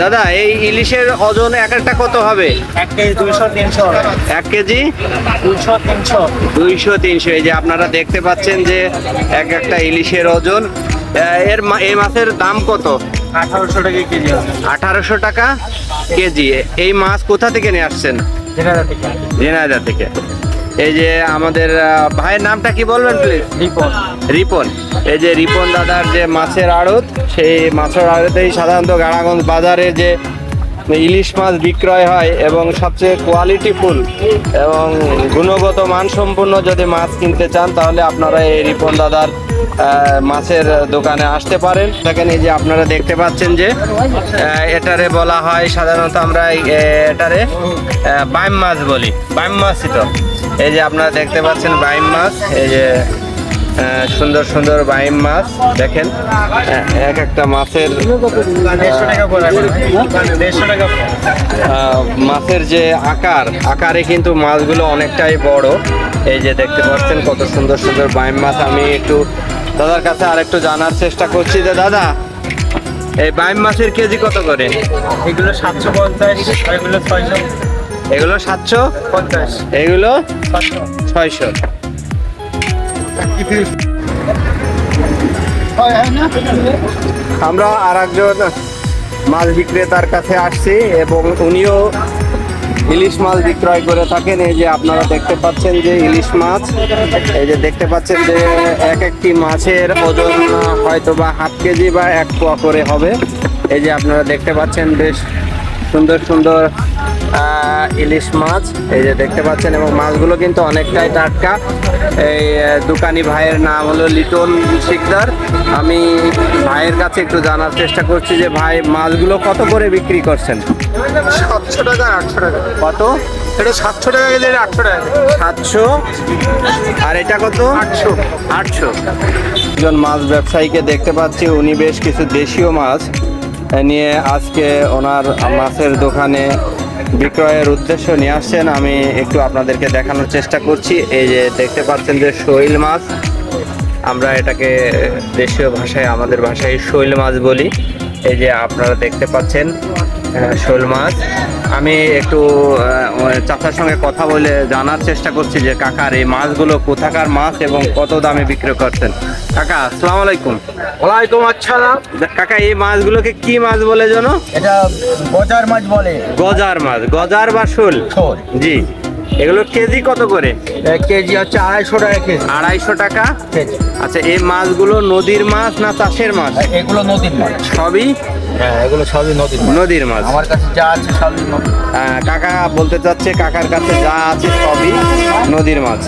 দাদা এই ইলিশের ওজন এক একটা কত হবে? এক কেজি দুইশো তিনশো। এক কেজি? দুইশো তিনশো। দুইশো তিনশো। এই যে আপনারা দেখতে পাচ্ছেন যে এক একটা ইলিশের ওজন। এর এই মাছের দাম কত? আঠারোশো টাকা কেজি আঠারোশো টাকা কেজি। এই মাছ কোথা থেকে নিয়ে আসছেন? জেনারেল থেকে। ঝিনাইদা থেকে। এই যে আমাদের ভাইয়ের নামটা কি বলবেন প্লিজ রিপন। রিপন। এই যে রিপন দাদার যে মাছের আড়ত সেই মাছের আড়তেই সাধারণত গাড়াগঞ্জ বাজারে যে ইলিশ মাছ বিক্রয় হয় এবং সবচেয়ে কোয়ালিটিফুল এবং গুণগত মানসম্পন্ন যদি মাছ কিনতে চান তাহলে আপনারা এই রিপন দাদার মাছের দোকানে আসতে পারেন। দেখেন এই যে আপনারা দেখতে পাচ্ছেন যে এটারে বলা হয় সাধারণত আমরা এটারে বাইম মাছ বলি বাইম মাছই তো এই যে আপনারা দেখতে পাচ্ছেন বাইম মাছ, এই যে সুন্দর সুন্দর বাইম মাছ, দেখেন। এক একটা মাছের মাছের যে আকার, আকারে কিন্তু মাছগুলো অনেকটাই বড়। এই যে দেখতে পাচ্ছেন কত সুন্দর সুন্দর বাইম মাছ। আমি একটু দাদার কাছে আরেকটু জানার চেষ্টা করছি যে, দাদা, এই বাইম মাছের কেজি কত করে? এগুলো সাতশো পঞ্চাশ ছয়শো এগুলো সাতশো পঞ্চাশ। এগুলো ছয়শো। আমরা আর একজন মাছ বিক্রেতার কাছে আসছি এবং উনিও ইলিশ মাছ বিক্রয় করে থাকেন। এই যে আপনারা দেখতে পাচ্ছেন যে ইলিশ মাছ এই যে দেখতে পাচ্ছেন যে এক একটি মাছের ওজন হয়তো বা হাফ কেজি বা এক পোয়া করে হবে। এই যে আপনারা দেখতে পাচ্ছেন বেশ সুন্দর সুন্দর ইলিশ মাছ এই যে দেখতে পাচ্ছেন এবং মাছগুলো কিন্তু অনেকটাই টাটকা। এই দোকানি ভাইয়ের নাম হলো লিটন শিকদার। আমি ভাইয়ের কাছে একটু জানার চেষ্টা করছি যে ভাই মাছগুলো কত করে বিক্রি করছেন? সাতশো টাকা আটশো টাকা। কত? এটা সাতশো টাকা এটা আটশো টাকা সাতশো? আর এটা কত? আটশো। আটশো। একজন মাছ ব্যবসায়ীকে দেখতে পাচ্ছি উনি বেশ কিছু দেশীয় মাছ নিয়ে আজকে ওনার মাছের দোকানে বিক্রয়ের উদ্দেশ্য নিয়ে আসছেন, আমি একটু আপনাদেরকে দেখানোর চেষ্টা করছি। এই যে দেখতে পাচ্ছেন যে শৈল মাছ, আমরা এটাকে দেশীয় ভাষায়, আমাদের ভাষায় শৈল মাছ বলি। এই যে আপনারা দেখতে পাচ্ছেন শোল মাছ। আমি একটু চাচার সঙ্গে কথা বলে জানার চেষ্টা করছি যে কাকার এই মাছগুলো কোথাকার মাছ এবং কত দামে বিক্রি করছেন? কাকা আসসালামু আলাইকুম। ওয়ালাইকুম আসসালাম। কাকা এই মাছগুলোকে কি মাছ বলে জানো? এটা গজার মাছ বলে। গজার মাছ গজার বা শোল। জি। এগুলো কেজি কত করে? কেজি হচ্ছে আড়াইশো টাকা কেজি। আড়াইশো টাকা? আচ্ছা এই মাছগুলো নদীর মাছ না চাষের মাছ? এগুলো নদীর মাছ। সবই? হ্যাঁ, নদীর মাছ। আমার কাছে যা আছে কাকা বলতে চাচ্ছে কাকার কাছে যা আছে সবই নদীর মাছ।